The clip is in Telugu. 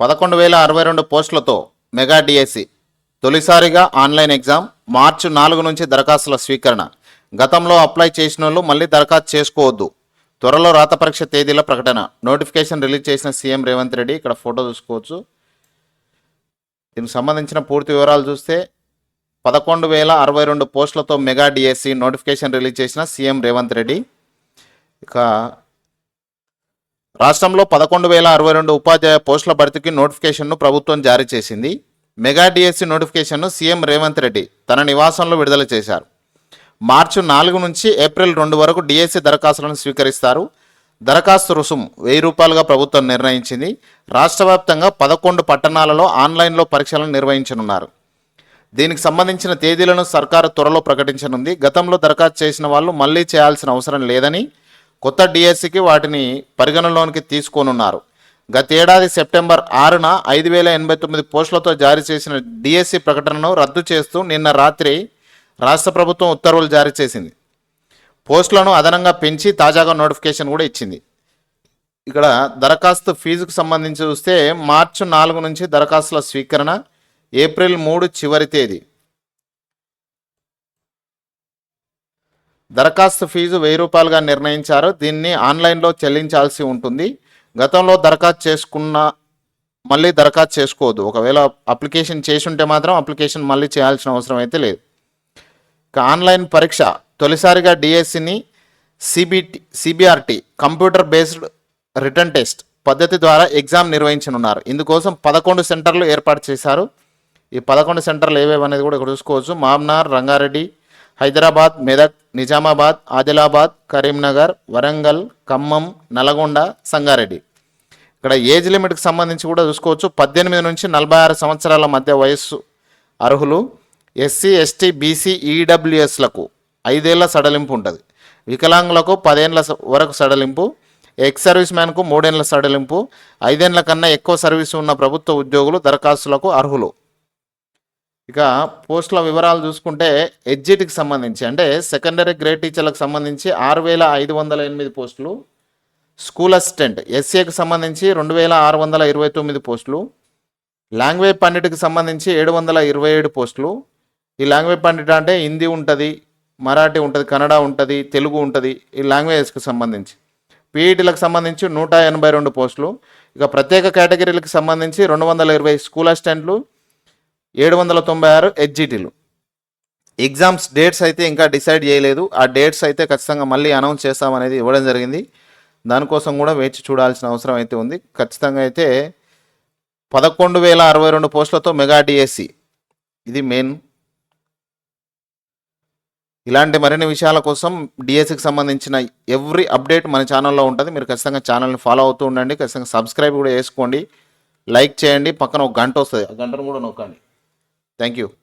పదకొండు వేల అరవై రెండు పోస్టులతో మెగా డిఎస్సి. తొలిసారిగా ఆన్లైన్ ఎగ్జామ్ మార్చి నాలుగు నుంచి దరఖాస్తుల స్వీకరణ. గతంలో అప్లై చేసిన వాళ్ళు మళ్ళీ దరఖాస్తు చేసుకోవద్దు. త్వరలో రాత పరీక్ష తేదీల ప్రకటన. నోటిఫికేషన్ రిలీజ్ చేసిన సీఎం రేవంత్ రెడ్డి ఇక్కడ ఫోటో చూసుకోవచ్చు. దీనికి సంబంధించిన పూర్తి వివరాలు చూస్తే పదకొండు వేల అరవై రెండు పోస్టులతో మెగా డిఎస్సి నోటిఫికేషన్ రిలీజ్ చేసిన సీఎం రేవంత్ రెడ్డి. ఇక రాష్ట్రంలో పదకొండు వేల అరవై రెండు ఉపాధ్యాయ పోస్టుల భర్తీకి నోటిఫికేషన్ను ప్రభుత్వం జారీ చేసింది. మెగా డిఎస్సి నోటిఫికేషన్ను సీఎం రేవంత్ రెడ్డి తన నివాసంలో విడుదల చేశారు. మార్చి నాలుగు నుంచి ఏప్రిల్ రెండు వరకు డిఎస్సి దరఖాస్తులను స్వీకరిస్తారు. దరఖాస్తు రుసుం వెయ్యి రూపాయలుగా ప్రభుత్వం నిర్ణయించింది. రాష్ట్ర వ్యాప్తంగా పదకొండు పట్టణాలలో ఆన్లైన్లో పరీక్షలను నిర్వహించనున్నారు. దీనికి సంబంధించిన తేదీలను సర్కారు త్వరలో ప్రకటించనుంది. గతంలో దరఖాస్తు చేసిన వాళ్ళు మళ్ళీ చేయాల్సిన అవసరం లేదని కొత్త డిఎస్సికి వాటిని పరిగణలోనికి తీసుకోనున్నారు. గతేడాది సెప్టెంబర్ ఆరున ఐదు వేల ఎనభై తొమ్మిది పోస్టులతో జారీ చేసిన డిఎస్సి ప్రకటనను రద్దు చేస్తూ నిన్న రాత్రి రాష్ట్ర ప్రభుత్వం ఉత్తర్వులు జారీ చేసింది. పోస్టులను అదనంగా పెంచి తాజాగా నోటిఫికేషన్ కూడా ఇచ్చింది. ఇక్కడ దరఖాస్తు ఫీజుకు సంబంధించి చూస్తే మార్చి నాలుగు నుంచి దరఖాస్తుల స్వీకరణ ఏప్రిల్ మూడు చివరి తేదీ. దరఖాస్తు ఫీజు వెయ్యి రూపాయలుగా నిర్ణయించారు. దీన్ని ఆన్లైన్లో చెల్లించాల్సి ఉంటుంది. గతంలో దరఖాస్తు చేసుకున్న మళ్ళీ దరఖాస్తు చేసుకోవద్దు. ఒకవేళ అప్లికేషన్ చేసి ఉంటే మాత్రం అప్లికేషన్ మళ్ళీ చేయాల్సిన అవసరం అయితే లేదు. ఇక ఆన్లైన్ పరీక్ష తొలిసారిగా డిఎస్సిని CBT CBRT computer based return test పద్ధతి ద్వారా ఎగ్జామ్ నిర్వహించనున్నారు. ఇందుకోసం పదకొండు సెంటర్లు ఏర్పాటు చేశారు. ఈ పదకొండు సెంటర్లు ఏవేవి అనేది కూడా ఇక్కడ చూసుకోవచ్చు. మామ్నార్ రంగారెడ్డి హైదరాబాద్ మెదక్ నిజామాబాద్ ఆదిలాబాద్ కరీంనగర్ వరంగల్ ఖమ్మం నల్గొండ సంగారెడ్డి. ఇక్కడ ఏజ్ లిమిట్కి సంబంధించి కూడా చూసుకోవచ్చు. పద్దెనిమిది నుంచి నలభై ఆరు సంవత్సరాల మధ్య వయస్సు అర్హులు ఎస్సీ ఎస్టీ బీసీ ఈడబ్ల్యూఎస్లకు ఐదేళ్ళ సడలింపు ఉంటుంది. వికలాంగులకు పదేళ్ళ స- వరకు సడలింపు ఎక్స్ సర్వీస్ మ్యాన్కు మూడేళ్ళ సడలింపు ఐదేళ్ళ కన్నా ఎక్కువ సర్వీసు ఉన్న ప్రభుత్వ ఉద్యోగులు దరఖాస్తులకు అర్హులు. ఇక పోస్టుల వివరాలు చూసుకుంటే ఎడ్జిట్కి సంబంధించి అంటే సెకండరీ గ్రేడ్ టీచర్లకు సంబంధించి ఆరు వేల ఐదు వందల ఎనిమిది పోస్టులు స్కూల్ అసిస్టెంట్ ఎస్ఏకి సంబంధించి రెండు వేల ఆరు వందల ఇరవై తొమ్మిది పోస్టులు లాంగ్వేజ్ పండిట్కి సంబంధించి ఏడు వందల ఇరవై ఏడు పోస్టులు. ఈ లాంగ్వేజ్ పండిట్ అంటే హిందీ ఉంటుంది మరాఠీ ఉంటుంది కన్నడ ఉంటుంది తెలుగు ఉంటుంది ఈ లాంగ్వేజెస్కి సంబంధించి. పీఈటీలకు సంబంధించి నూట ఎనభై రెండు పోస్టులు. ఇక ప్రత్యేక కేటగిరీలకు సంబంధించి రెండు వందల ఇరవై స్కూల్ అసిస్టెంట్లు ఏడు వందల తొంభై ఆరు హెచ్జిటీలు ఎగ్జామ్స్ డేట్స్ అయితే ఇంకా డిసైడ్ చేయలేదు. ఆ డేట్స్ అయితే ఖచ్చితంగా మళ్ళీ అనౌన్స్ చేస్తామనేది ఇవ్వడం జరిగింది. దానికోసం కూడా వేచి చూడాల్సిన అవసరం అయితే ఉంది. ఖచ్చితంగా అయితే పదకొండు వేల అరవై రెండు పోస్టులతో మెగా డిఎస్సి ఇది మెయిన్ ఇలాంటి మరిన్ని విషయాల కోసం డిఎస్సికి సంబంధించిన ఎవ్రీ అప్డేట్ మన ఛానల్లో ఉంటుంది. మీరు ఖచ్చితంగా ఛానల్ని ఫాలో అవుతూ ఉండండి. ఖచ్చితంగా సబ్స్క్రైబ్ కూడా చేసుకోండి. లైక్ చేయండి. పక్కన ఒక గంట వస్తుంది. ఆ గంటను కూడా నొక్కండి. Thank you.